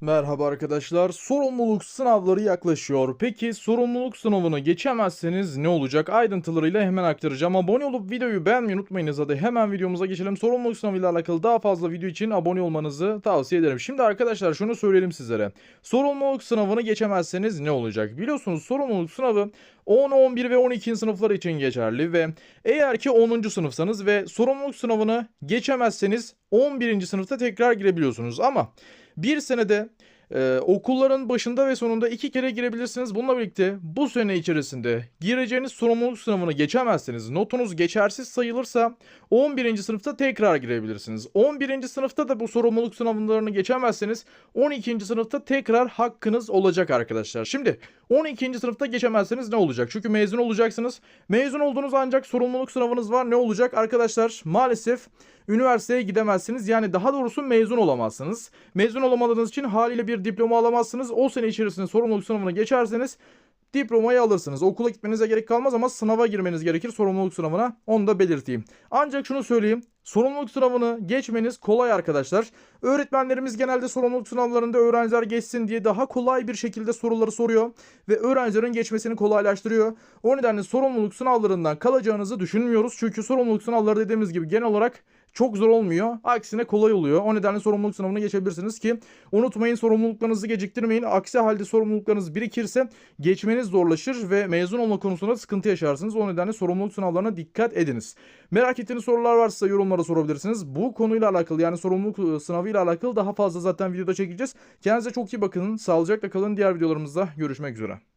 Merhaba arkadaşlar. Sorumluluk sınavları yaklaşıyor. Peki sorumluluk sınavını geçemezseniz ne olacak? Ayrıntılarıyla hemen aktaracağım. Abone olup videoyu beğenmeyi unutmayınız. Hadi hemen videomuza geçelim. Sorumluluk sınavıyla alakalı daha fazla video için abone olmanızı tavsiye ederim. Şimdi arkadaşlar şunu söyleyelim sizlere. Sorumluluk sınavını geçemezseniz ne olacak? Biliyorsunuz sorumluluk sınavı 10, 11 ve 12. sınıflar için geçerli ve eğer ki 10. sınıfsanız ve sorumluluk sınavını geçemezseniz 11. sınıfta tekrar girebiliyorsunuz. Ama bir senede e, okulların başında ve sonunda iki kere girebilirsiniz. Bununla birlikte bu sene içerisinde gireceğiniz sorumluluk sınavını geçemezseniz, notunuz geçersiz sayılırsa 11. sınıfta tekrar girebilirsiniz. 11. sınıfta da bu sorumluluk sınavlarını geçemezseniz 12. sınıfta tekrar hakkınız olacak arkadaşlar. Şimdi 12. sınıfta geçemezseniz ne olacak? Çünkü mezun olacaksınız. Mezun oldunuz ancak sorumluluk sınavınız var. Ne olacak? Arkadaşlar maalesef üniversiteye gidemezsiniz. Yani daha doğrusu mezun olamazsınız. Mezun olamadığınız için haliyle bir diploma alamazsınız. O sene içerisinde sorumluluk sınavına geçerseniz diplomayı alırsınız. Okula gitmenize gerek kalmaz ama sınava girmeniz gerekir sorumluluk sınavına. Onu da belirteyim. Ancak şunu söyleyeyim. Sorumluluk sınavını geçmeniz kolay arkadaşlar. Öğretmenlerimiz genelde sorumluluk sınavlarında öğrenciler geçsin diye daha kolay bir şekilde soruları soruyor ve öğrencilerin geçmesini kolaylaştırıyor. O nedenle sorumluluk sınavlarından kalacağınızı düşünmüyoruz. Çünkü sorumluluk sınavları dediğimiz gibi genel olarak çok zor olmuyor. Aksine kolay oluyor. O nedenle sorumluluk sınavına geçebilirsiniz ki unutmayın sorumluluklarınızı geciktirmeyin. Aksi halde sorumluluklarınız birikirse geçmeniz zorlaşır ve mezun olma konusunda sıkıntı yaşarsınız. O nedenle sorumluluk sınavlarına dikkat ediniz. Merak ettiğiniz sorular varsa yorumlara sorabilirsiniz. Bu konuyla alakalı yani sorumluluk ıı, sınavıyla alakalı daha fazla zaten videoda çekeceğiz. Kendinize çok iyi bakın. Sağlıcakla kalın. Diğer videolarımızda görüşmek üzere.